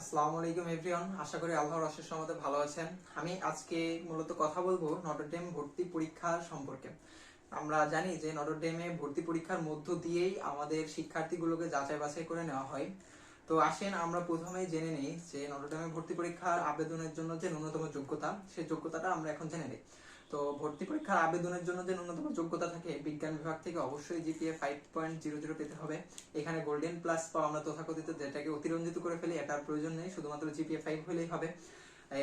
আসসালামু আলাইকুম এভরিওয়ান আশা করি আল্লাহর অশেষ রহমতে ভালো আছেন। আমি আজকে মূলত কথা বলব নটরডেম ভর্তি পরীক্ষা সম্পর্কে। আমরা জানি যে নটরডেমে ভর্তি পরীক্ষার মধ্য দিয়েই আমাদের শিক্ষার্থীগুলোকে যাচাই বাছাই করে নেওয়া হয়। তো আসেন আমরা প্রথমে জেনে নিই যে নটরডেমে ভর্তি পরীক্ষার আবেদনের জন্য যে ন্যূনতম যোগ্যতা, সেই যোগ্যতাটা আমরা এখন জেনে নিই। তো ভর্তি পরীক্ষার আবেদনের জন্য যে ন্যূনতম যোগ্যতা থাকে, বিজ্ঞান বিভাগ থেকে অবশ্যই GPA five point zero zero পেতে হবে। এখানে গোল্ডেন প্লাস পাওয়া আমরা তথাকথিত যেটাকে অতিরঞ্জিত করে ফেলি, এটার প্রয়োজন নেই, শুধুমাত্র জিপিএ ফাইভ হলেই হবে।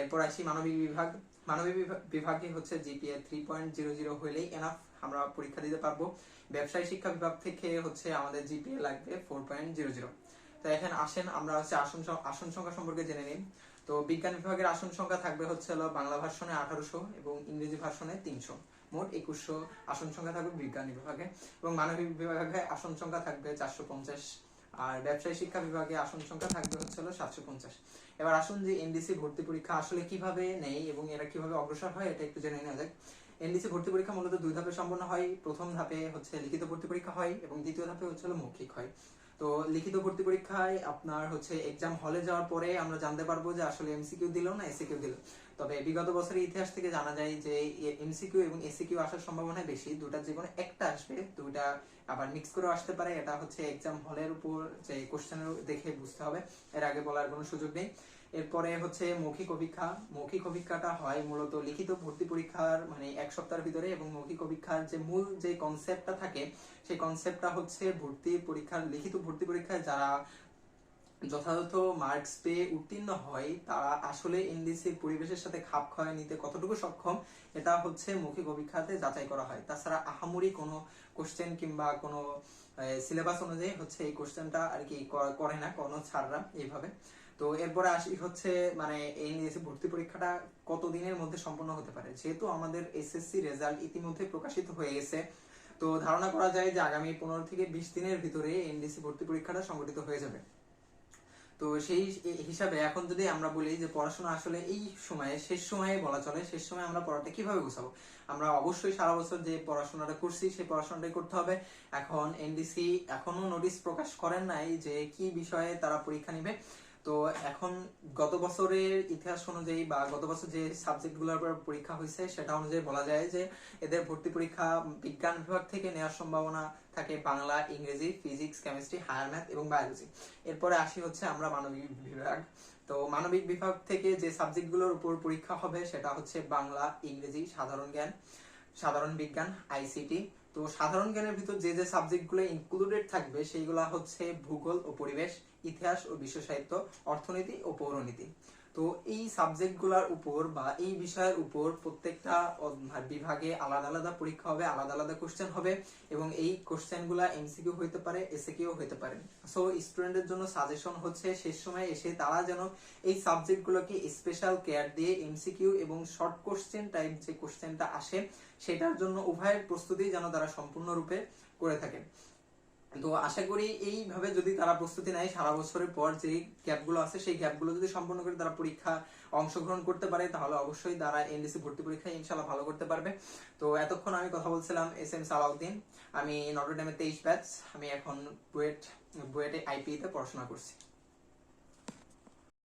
এরপর আসি মানবিক বিভাগ। মানবিক বিভাগে হচ্ছে GPA three point zero zero হলেই এনাফ আমরা পরীক্ষা দিতে পারব। ব্যবসায় শিক্ষা বিভাগ থেকে হচ্ছে আমাদের জিপিএ লাগবে ফোর পয়েন্ট জিরো জিরো তো এখানে আসেন, আমরা হচ্ছে আসন আসন সংখ্যা সম্পর্কে জেনে নিই। তো বিজ্ঞান বিভাগের আসন সংখ্যা থাকবে হচ্ছে হলো বাংলা ভার্সনে আঠারোশো এবং ইংরেজি ভার্সনে তিনশো। মোট একুশশো আসন সংখ্যা থাকবে বিজ্ঞান বিভাগে এবং মানবিক বিভাগে আসন সংখ্যা থাকবে চারশো পঞ্চাশ। আর ব্যবসায় শিক্ষা বিভাগে আসন সংখ্যা থাকবে হচ্ছে হলো সাতশো পঞ্চাশ। এবার আসুন যে এনডিসি ভর্তি পরীক্ষা আসলে কীভাবে নেই এবং এরা কীভাবে অগ্রসর হয় এটা একটু জেনে নেওয়া যাক। এনডিসি ভর্তি পরীক্ষা মূলত দুই ধাপে সম্পন্ন হয়। প্রথম ধাপে হচ্ছে লিখিত ভর্তি পরীক্ষা হয় এবং দ্বিতীয় ধাপে হচ্ছে হলো মৌখিক হয়। তো লিখিত ভর্তি পরীক্ষায় আপনার হচ্ছে এক্সাম হলে যাওয়ার পরে আমরা জানতে পারব যে আসলে এমসিকিউ দিল না এসিকিউ দিল। তবে বিগত বছরের ইতিহাস থেকে জানা যায় যে এমসিকিউ এবং এসিকিউ আসার সম্ভাবনা বেশি। দুটার যে কোনো একটা আসবে দুটা আবার মিক্স করে আসতে পারে। এটা হচ্ছে এক্সাম হলের উপর যে কোশ্চেনের দেখে বুঝতে হবে। এর আগে বলার কোনো সুযোগ নেই। এরপরে হচ্ছে মৌখিক অভিক্ষা। মৌখিক অভিক্ষাটা হয় মূলত লিখিত ভর্তি পরীক্ষার মানে এক সপ্তাহের ভিতরে এবং মৌখিক অভিক্ষার যে মূল যে কনসেপ্টটা থাকে, সেই কনসেপ্টটা হচ্ছে ভর্তি পরীক্ষার, লিখিত ভর্তি পরীক্ষায় যারা যথাযথ মার্কস পেয়ে উত্তীর্ণ হয়, তারা আসলে এনডিসির পরিবেশের সাথে খাপ খাওয়ায় নিতে কতটুকু সক্ষম, এটা হচ্ছে মৌখিক অভিক্ষাতে যাচাই করা হয়। তাছাড়া আহামরি কোনো কোশ্চেন কিংবা কোনো সিলেবাস অনুযায়ী হচ্ছে এই কোশ্চেনটা আর কি করে না, কোনো ছাড়রা এইভাবে। তো এরপরে আসি হচ্ছে মানে এই এনডিসি ভর্তি পরীক্ষাটা কত দিনের মধ্যে সম্পন্ন হতে পারে? যেহেতু আমাদের এসএসসি রেজাল্ট ইতিমধ্যে প্রকাশিত হয়ে গেছে, তো ধারণা করা যায় যে আগামী পনেরো থেকে বিশ দিনের ভিতরে এনডিসি ভর্তি পরীক্ষাটা সংগঠিত হয়ে যাবে। তো সেই হিসাবে এখন যদি আমরা বলি যে পড়াশোনা আসলে এই সময়ে, শেষ সময়ে বলা চলে, শেষ সময়ে আমরা পড়াটা কীভাবে গুছাবো? আমরা অবশ্যই সারা বছর যে পড়াশোনাটা করছি, সেই পড়াশোনাটাই করতে হবে। এখন এনডিসি এখনও নোটিশ প্রকাশ করেন নাই যে কি বিষয়ে তারা পরীক্ষা নিবে। তো এখন গত বছরের ইতিহাস অনুযায়ী বা গত বছর যে সাবজেক্টগুলোর উপর পরীক্ষা হয়েছে, সেটা অনুযায়ী বলা যায় যে এদের ভর্তি পরীক্ষা বিজ্ঞান বিভাগ থেকে নেওয়ার সম্ভাবনা থাকে বাংলা, ইংরেজি, ফিজিক্স, কেমিস্ট্রি, হায়ার ম্যাথ এবং বায়োলজি। এরপরে আসি হচ্ছে আমরা মানবিক বিভাগ। তো মানবিক বিভাগ থেকে যে সাবজেক্টগুলোর উপর পরীক্ষা হবে সেটা হচ্ছে বাংলা, ইংরেজি, সাধারণ জ্ঞান, সাধারণ বিজ্ঞান, আইসিটি। তো সাধারণ জ্ঞানের ভিতর যে যে সাবজেক্টগুলো ইনক্লুডেড থাকবে, সেইগুলো হচ্ছে ভূগোল ও পরিবেশ, ইতিহাস ও বিশ্ব সাহিত্য, অর্থনীতি ও পৌরনীতি। তো এই সাবজেক্টগুলোর উপর বা এই বিষয়ের উপর প্রত্যেকটা বিভাগে আলাদা আলাদা পরীক্ষা হবে, আলাদা আলাদা কোশ্চেন হবে এবং এই কোশ্চেনগুলো এমসিকিউ হইতে পারে এসএকিউ হইতে পারে। সো স্টুডেন্টের জন্য সাজেশন হচ্ছে শেষ সময় এসে তারা যেন এই সাবজেক্টগুলোকে স্পেশাল কেয়ার দিয়ে এমসিকিউ এবং শর্ট কোশ্চেন টাইপ যে কোশ্চেনটা আসে, সেটার জন্য উভয়ের প্রস্তুতি যেন তারা সম্পূর্ণরূপে করে থাকে। তো আশা করি এইভাবে যদি তারা প্রস্তুতি নেয়, সারা বছরের পর যে গ্যাপগুলো আছে, সেই গ্যাপগুলো যদি সম্পূর্ণ করে তারা পরীক্ষা অংশগ্রহণ করতে পারে, তাহলে অবশ্যই তারা এনডিসি ভর্তি পরীক্ষায় ইনশাল্লাহ ভালো করতে পারবে। তো এতক্ষণ আমি কথা বলছিলাম এস এম সালাউদ্দিন। আমি নটরডেমের তেইশ ব্যাচ আমি এখন বুয়েট, বুয়েটে আইপিতে পড়াশোনা করছি।